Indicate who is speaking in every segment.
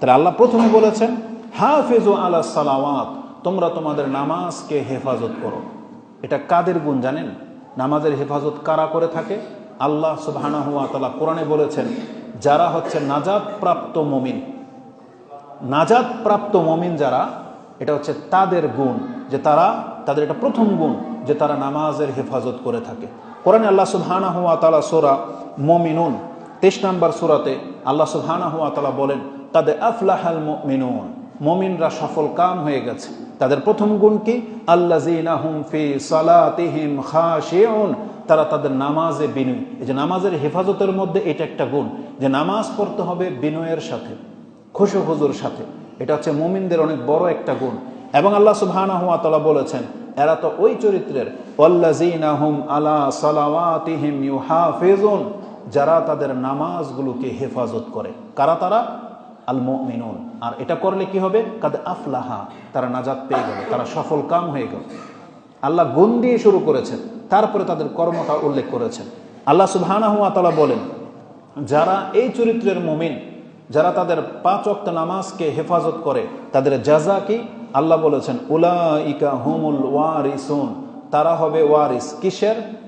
Speaker 1: তাহলে আল্লাহ প্রথমে বলেছেন, হাফেজু আলা সালাওয়াত, তোমরা তোমাদের নামাজকে হেফাজত করো। এটা কাদের গুণ জানেন? নামাজের হেফাজত কারা করে থাকে? আল্লাহ সুবহানাহু ওয়া তাআলা কোরআনে বলেছেন, যারা হচ্ছে নাজাদ প্রাপ্ত মমিন। নাজাদ প্রাপ্ত মমিন যারা, এটা হচ্ছে তাদের গুণ, যে তারা, তাদের এটা প্রথম গুণ, যে তারা নামাজের হেফাজত করে থাকে। কোরআনে আল্লাহ সুবহানাহু ওয়া তাআলা সূরা মুমিনুন 23 নম্বর সূরাতে আল্লাহ সুবহানাহু ওয়া তাআলা বলেন তাদের আফলাহাল মুমিনুন মমিনরা সফল কাম হয়ে গেছে। তাদের প্রথম গুণ কি? আল্লাযীনা হুম ফি সালাতিহিম খাশিউন। তারা তাদের নামাজে বিনয়। এই যে নামাজের হেফাজতের মধ্যে এটা একটা গুণ, যে নামাজ পড়তে হবে বিনয়ের সাথে, খুশু হুজুর সাথে। এটা হচ্ছে মুমিনদের অনেক বড় একটা গুণ। এবং আল্লাহ সুবহানাহু ওয়া বলেছেন, এরা তো ওই চরিত্রের আলা যারা তাদের নামাজগুলোকে হেফাজত করে। কারা তারা? আল মুমিনুন আর এটা করলে কি হবে? কাদ আফলাহা, তারা নাজাত পেয়ে গেল, তারা সফল কাম হয়ে গেল। আল্লাহ গুণ দিয়ে শুরু করেছেন, তারপরে তাদের কর্মটা উল্লেখ করেছেন। আল্লাহ সুবহানাহু ওয়া তাআলা বলেন, যারা এই চরিত্রের মুমিন, যারা তাদের পাঁচ অক্ত নামাজকে হেফাজত করে, তাদের জাজা কি? আল্লাহ বলেছেন, উলাইকা হুমুল ওয়ারিসুন। তারা হবে ওয়ারিস। কিসের?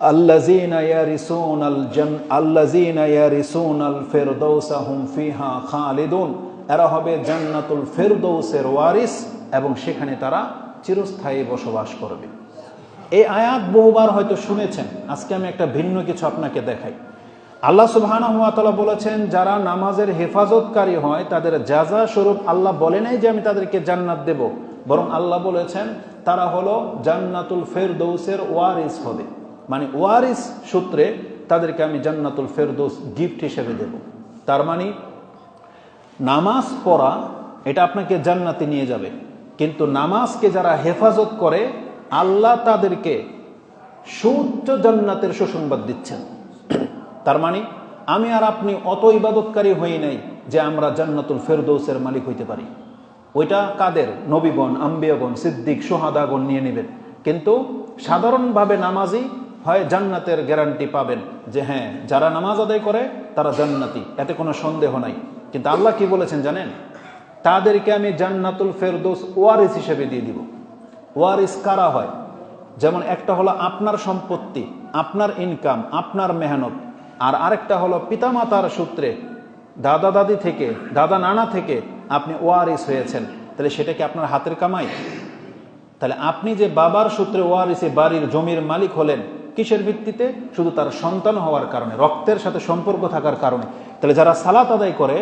Speaker 1: আল জান, আল্লাযীনা ইয়ারিসুন আল ফিরদাউসা হুম ফিহা খালিদুন। এরা হবে জান্নাতুল ফিরদৌসের ওয়ারিস এবং সেখানে তারা চিরস্থায়ী বসবাস করবে। এই আয়াত বহুবার হয়তো শুনেছেন। আজকে আমি একটা ভিন্ন কিছু আপনাকে দেখাই। আল্লাহ সুবহানাহু ওয়া বলেছেন, যারা নামাজের হেফাজতকারী হয়, তাদের জাজা স্বরূপ আল্লাহ বলে নাই যে আমি তাদেরকে জান্নাত দেব। বরং আল্লাহ বলেছেন, তারা হলো জান্নাতুল ফেরদৌসের ওয়ারিস হবে। মানে ওয়ারিস সূত্রে তাদেরকে আমি জান্নাতুল ফেরদৌস গিফট হিসেবে দেব। তার মানে নামাজ পড়া, এটা আপনাকে জান্নাতে নিয়ে যাবে। কিন্তু নামাজকে যারা হেফাজত করে, আল্লাহ তাদেরকে সুউচ্চ জান্নাতের সুসংবাদ দিচ্ছেন। তার মানে আমি আর আপনি অত ইবাদতকারী হই নাই যে আমরা জান্নাতুল ফেরদৌসের মালিক হইতে পারি। ওইটা কাদের? নবীগণ, আম্বিয়াগণ, সিদ্দিক, সোহাদাগণ নিয়ে নেবেন। কিন্তু সাধারণভাবে নামাজি হয় জান্নাতের গ্যারান্টি পাবেন যে হ্যাঁ যারা নামাজ আদায় করে, তারা জান্নাতি। এতে কোনো সন্দেহ নাই। কিন্তু আল্লাহ কি বলেছেন জানেন? তাদেরকে আমি জান্নাতুল ফেরদৌস ওয়ারিস হিসেবে দিয়ে দিব। ওয়ারিস কারা হয়? যেমন একটা হলো আপনার সম্পত্তি, আপনার ইনকাম আপনার মেহনত। আর আরেকটা হলো পিতামাতার সূত্রে, দাদা দাদি থেকে, দাদা নানা থেকে আপনি ওয়ারিস হয়েছেন। তাহলে সেটা কি আপনার হাতের কামাই? তাহলে আপনি যে বাবার সূত্রে ওয়ারিসে বাড়ির জমির মালিক হলেন কিসের ভিত্তিতে? শুধু তার সন্তান হওয়ার কারণে, রক্তের সাথে সম্পর্ক থাকার কারণে। তাহলে যারা সালাত আদায় করে,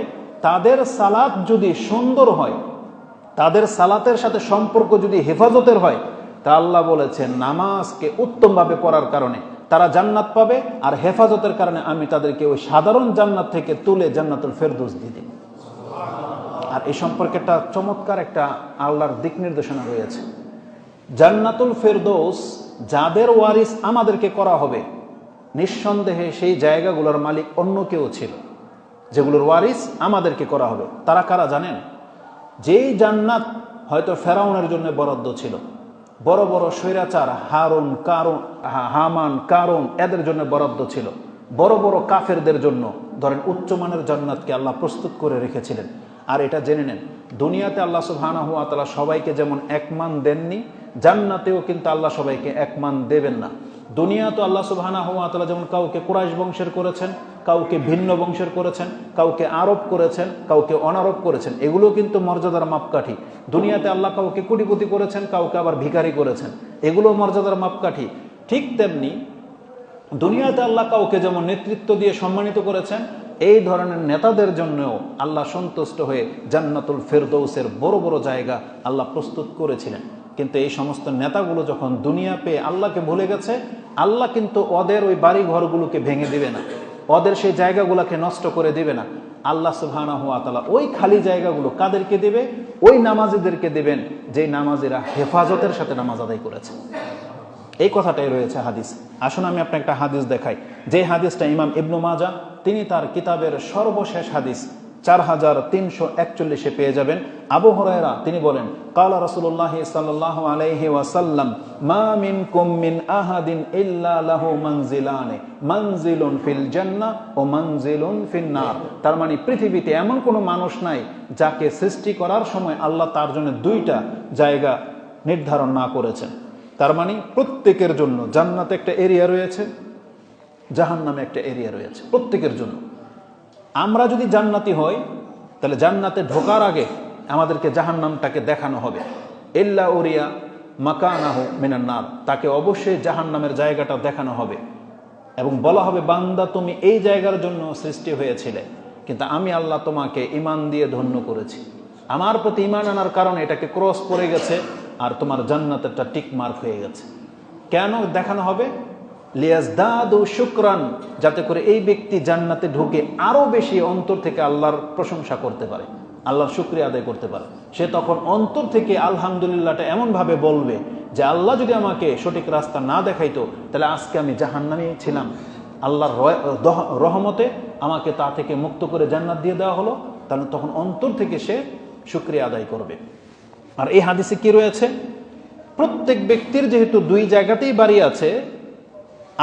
Speaker 1: তাদের সালাত যদি সুন্দর হয়, তাদের সালাতের সাথে সম্পর্ক যদি হেফাজতের হয়, তা আল্লাহ বলেছেন, নামাজকে উত্তমভাবে পড়ার কারণে তারা জান্নাত পাবে, আর হেফাজতের কারণে আমি তাদেরকে ওই সাধারণ জান্নাত থেকে তুলে জান্নাতুল ফেরদৌস দিয়ে দিই আর এই সম্পর্কে একটা চমৎকার একটা আল্লাহর দিক নির্দেশনা রয়েছে। জান্নাতুল ফেরদৌস যাদের ওয়ারিস আমাদেরকে করা হবে, নিঃসন্দেহে সেই জায়গাগুলোর মালিক অন্য কেউ ছিল, যেগুলোর ওয়ারিস আমাদেরকে করা হবে। তারা কারা জানেন? যেই জান্নাত হয়তো ফেরাউনের জন্য বরাদ্দ ছিল। বড় বড় স্বৈরাচার, হারুন, কারুন, হা- হামান, কারুন, এদের জন্য বরাদ্দ ছিল। বড় বড় কাফেরদের জন্য, ধরেন উচ্চমানের জান্নাতকে আল্লাহ প্রস্তুত করে রেখেছিলেন। আর এটা জেনে নেন, দুনিয়াতে আল্লাহ সুবহানাহু ওয়া সবাইকে যেমন একমান দেননি জান্নাতেও কিন্তু আল্লাহ সবাইকে একমান দেবেন না। দুনিয়া তো আল্লাহ সুবহানাহু ওয়া তাআলা যেমন কাউকে কুরাইশ বংশের করেছেন, কাউকে ভিন্ন বংশের করেছেন, কাউকে আরব করেছেন, কাউকে অনারব করেছেন, এগুলো কিন্তু মর্যাদার মাপকাঠি। দুনিয়াতে আল্লাহ কাউকে কোটিপতি করেছেন, কাউকে আবার ভিখারি করেছেন, এগুলো মর্যাদার মাপকাঠি। ঠিক তেমনি দুনিয়াতে আল্লাহ কাউকে যেমন নেতৃত্ব দিয়ে সম্মানিত করেছেন, এই ধরনের নেতাদের জন্যও আল্লাহ সন্তুষ্ট হয়ে জান্নাতুল ফেরদৌসের বড় বড় জায়গা আল্লাহ প্রস্তুত করেছিলেন। কিন্তু এই সমস্ত নেতাগুলো যখন দুনিয়া পেয়ে আল্লাহকে ভুলে গেছে, আল্লাহ কিন্তু ওদের ওই বাড়ি ঘরগুলোকে ভেঙে দিবে না। ওদের সেই জায়গাগুলোকে নষ্ট করে দিবে না। আল্লাহ সুবহানাহু ওয়া তাআলা ওই খালি জায়গাগুলো কাদেরকে দেবে? ওই নামাজিদেরকে দেবেন যেই নামাজিরা হেফাজতের সাথে নামাজ আদায় করেছে। এই কথাটাই রয়েছে হাদিস। আসুন আমি আপনাকে একটা হাদিস দেখাই। যে হাদিসটা ইমাম ইবনু মাজা তিনি তার কিতাবের সর্বশেষ হাদিস চার হাজার তিনশো একচল্লিশে পেয়ে যাবেন। আবু হরায়রা, তিনি বলেন, কালা রসুল্লাহ সাল্লাহ আলাইহি ওয়াসাল্লাম, মা মিন কুমিন আহাদিন ইল্লা লাহু মানজিলানে, মানজিলুন ফিল জান্নাহ ও মানজিলুন ফিন নার। তার মানে পৃথিবীতে এমন কোনো মানুষ নাই যাকে সৃষ্টি করার সময় আল্লাহ তার জন্য দুইটা জায়গা নির্ধারণ না করেছেন। তার মানে প্রত্যেকের জন্য জান্নাতে একটা এরিয়া রয়েছে জাহান নামে একটা এরিয়া রয়েছে, প্রত্যেকের জন্য। আমরা যদি জান্নাতি হই, তাহলে জান্নাতে ঢোকার আগে আমাদেরকে জাহান নামটাকে দেখানো হবে। এল্লা ওরিয়া মাকানাহ মিনান্নার তাকে অবশ্যই জাহান নামের জায়গাটা দেখানো হবে। এবং বলা হবে, বান্দা, তুমি এই জায়গার জন্য সৃষ্টি হয়েছিলে। কিন্তু আমি আল্লাহ তোমাকে ইমান দিয়ে ধন্য করেছি। আমার প্রতি ইমান আনার কারণে এটাকে ক্রস পড়ে গেছে আর তোমার জান্নাতেরটা টিক মার্ক হয়ে গেছে। কেন দেখানো হবে? শুক্রান, যাতে করে এই ব্যক্তি জান্নাতে ঢুকে আরও বেশি অন্তর থেকে আল্লাহর প্রশংসা করতে পারে, আল্লাহর শুক্রিয়া আদায় করতে পারে। সে তখন অন্তর থেকে আলহামদুলিল্লাহটা এমনভাবে বলবে যে, আল্লাহ যদি আমাকে সঠিক রাস্তা না দেখাইতো, তাহলে আজকে আমি জাহান্নামে ছিলাম। আল্লাহর রহমতে আমাকে তা থেকে মুক্ত করে জান্নাত দিয়ে দেওয়া হলো। তাহলে তখন অন্তর থেকে সে শুক্রিয়া আদায় করবে। আর এই হাদিসে কি রয়েছে? প্রত্যেক ব্যক্তির যেহেতু দুই জায়গাতেই বাড়ি আছে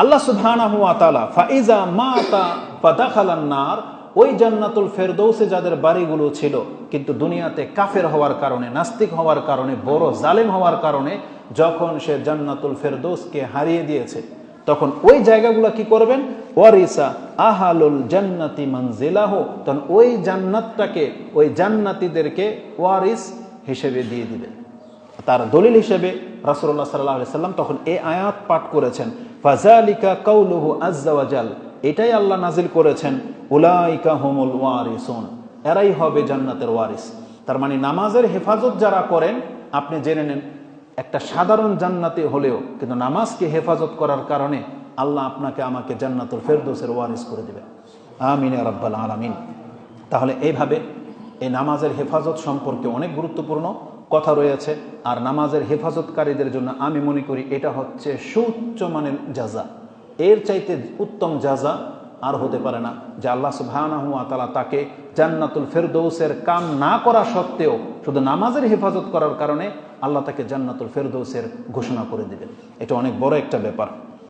Speaker 1: আল্লাহ সুবহানাহু ওয়া তাআলা, ফাইজা মাতা ফাদাখালান নার, ওই জান্নাতুল ফেরদৌসে যাদের বাড়িগুলো ছিল, কিন্তু দুনিয়াতে কাফের হওয়ার কারণে, নাস্তিক হওয়ার কারণে, বড় জালেম হওয়ার কারণে, যখন সে জান্নাতুল ফেরদৌসকে হারিয়ে দিয়েছে, তখন ওই জায়গাগুলো কি করবেন? ওয়ারিসা আহালুল জান্নাতি মানজিলাহ, তখন ওই জান্নাতটাকে, ওই জান্নাতীদেরকে ওয়ারিস হিসেবে দিয়ে দিবেন। তার দলিল হিসেবে রাসুল্লাহ সাল্লাহ সাল্লাম তখন এ আয়াত পাঠ করেছেন। ফাজালিকা কাউলুহু আজ্জাওয়াজাল এটাই আল্লাহ নাজিল করেছেন। উলাইকা হুমুল ওয়ারিসুন। এরাই হবে জান্নাতের ওয়ারিস। তার মানে নামাজের হেফাজত যারা করেন, আপনি জেনে নেন, একটা সাধারণ জান্নাতি হলেও, কিন্তু নামাজকে হেফাজত করার কারণে আল্লাহ আপনাকে আমাকে জান্নাতুল ফেরদৌসের ওয়ারিস করে দেবে আমিন রাব্বাল আলামিন। তাহলে এইভাবে এই নামাজের হেফাজত সম্পর্কে অনেক গুরুত্বপূর্ণ। কথা রয়েছে, আর নামাজের হেফাজতকারীদের জন্য আমি মনে করি এটা হচ্ছে সুউচ্চ মানের যাজা এর চাইতে উত্তম যাজা আর হতে পারে না, যে আল্লাহ ওয়া তাআলা তাকে জান্নাতুল ফেরদৌসের কাম না করা সত্ত্বেও শুধু নামাজের হেফাজত করার কারণে আল্লাহ তাকে জান্নাতুল ফেরদৌসের ঘোষণা করে দিবেন। এটা অনেক বড় একটা ব্যাপার।